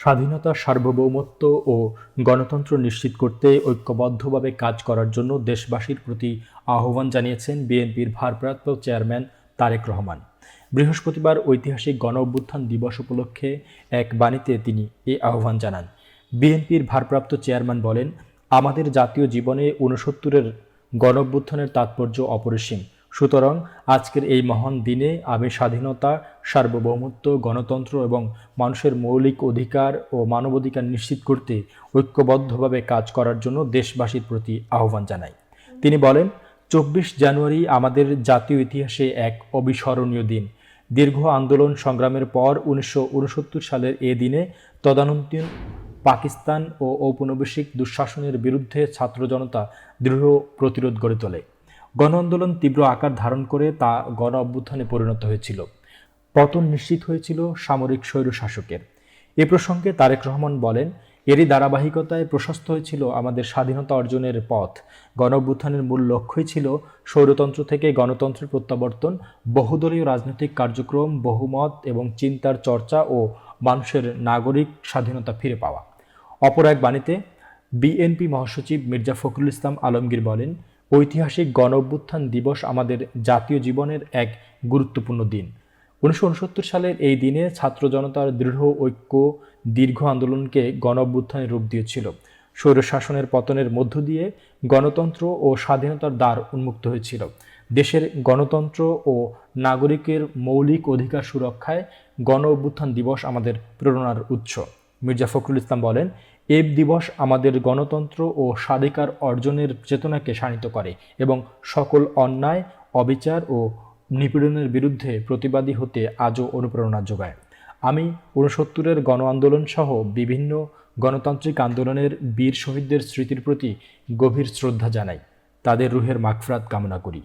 স্বাধীনতা, সার্বভৌমত্ব ও গণতন্ত্র নিশ্চিত করতে ঐক্যবদ্ধভাবে কাজ করার জন্য দেশবাসীর প্রতি আহ্বান জানিয়েছেন বিএনপির ভারপ্রাপ্ত চেয়ারম্যান তারেক রহমান। বৃহস্পতিবার ঐতিহাসিক গণ অভ্যুত্থান দিবস উপলক্ষে এক বাণীতে তিনি এ আহ্বান জানান। বিএনপির ভারপ্রাপ্ত চেয়ারম্যান বলেন, আমাদের জাতীয় জীবনে ঊনসত্তরের গণ অভ্যুত্থানের তাৎপর্য অপরিসীম। সুতরাং আজকের এই মহান দিনে আমি স্বাধীনতা, সার্বভৌমত্ব, গণতন্ত্র এবং মানুষের মৌলিক অধিকার ও মানবাধিকার নিশ্চিত করতে ঐক্যবদ্ধভাবে কাজ করার জন্য দেশবাসীর প্রতি আহ্বান জানাই। তিনি বলেন, চব্বিশ জানুয়ারি আমাদের জাতীয় ইতিহাসে এক অবিস্মরণীয় দিন। দীর্ঘ আন্দোলন সংগ্রামের পর উনিশশো উনসত্তর সালের এ দিনে তদানীন্তন পাকিস্তান ও ঔপনিবেশিক দুঃশাসনের বিরুদ্ধে ছাত্র জনতা দৃঢ় প্রতিরোধ গড়ে তোলে। গণ আন্দোলন তীব্র আকার ধারণ করে তা গণ অভ্যুত্থানে পরিণত হয়েছিল। পতন নিশ্চিত হয়েছিল সামরিক স্বৈরশাসকের। এ প্রসঙ্গে তারেক রহমান বলেন, এরই ধারাবাহিকতায় প্রশস্ত হয়েছিল আমাদের স্বাধীনতা অর্জনের পথ। গণ অভ্যুত্থানের মূল লক্ষ্যই ছিল স্বৈরতন্ত্র থেকে গণতন্ত্রের প্রত্যাবর্তন, বহুদলীয় রাজনৈতিক কার্যক্রম, বহুমত এবং চিন্তার চর্চা ও মানুষের নাগরিক স্বাধীনতা ফিরে পাওয়া। অপর এক বাণীতে, বিএনপি মহাসচিব মির্জা ফখরুল ইসলাম আলমগীর বলেন ঐতিহাসিক গণ অভ্যুত্থান দিবস আমাদের জাতীয় জীবনের এক গুরুত্বপূর্ণ দিন। উনিশশো উনসত্তর সালের এই দিনে ছাত্র জনতার দৃঢ় ঐক্য, দীর্ঘ আন্দোলনকে গণ অভ্যুত্থানের রূপ দিয়েছিল। স্বৈরশাসনের পতনের মধ্য দিয়ে গণতন্ত্র ও স্বাধীনতার দ্বার উন্মুক্ত হয়েছিল। দেশের গণতন্ত্র ও নাগরিকের মৌলিক অধিকার সুরক্ষায় গণ অভ্যুত্থান দিবস আমাদের প্রেরণার উৎস। মির্জা ফখরুল ইসলাম বলেন, এব দিবস আমাদের গণতন্ত্র ও স্বাধিকার অর্জনের চেতনাকে শানিত করে এবং সকল অন্যায়, অবিচার ও নিপীড়নের বিরুদ্ধে প্রতিবাদী হতে আজও অনুপ্রেরণা যোগায়। আমি ঊনসত্তরের গণ আন্দোলন সহ বিভিন্ন গণতান্ত্রিক আন্দোলনের বীর শহীদদের স্মৃতির প্রতি গভীর শ্রদ্ধা জানাই। তাদের রুহের মাগফরাত কামনা করি।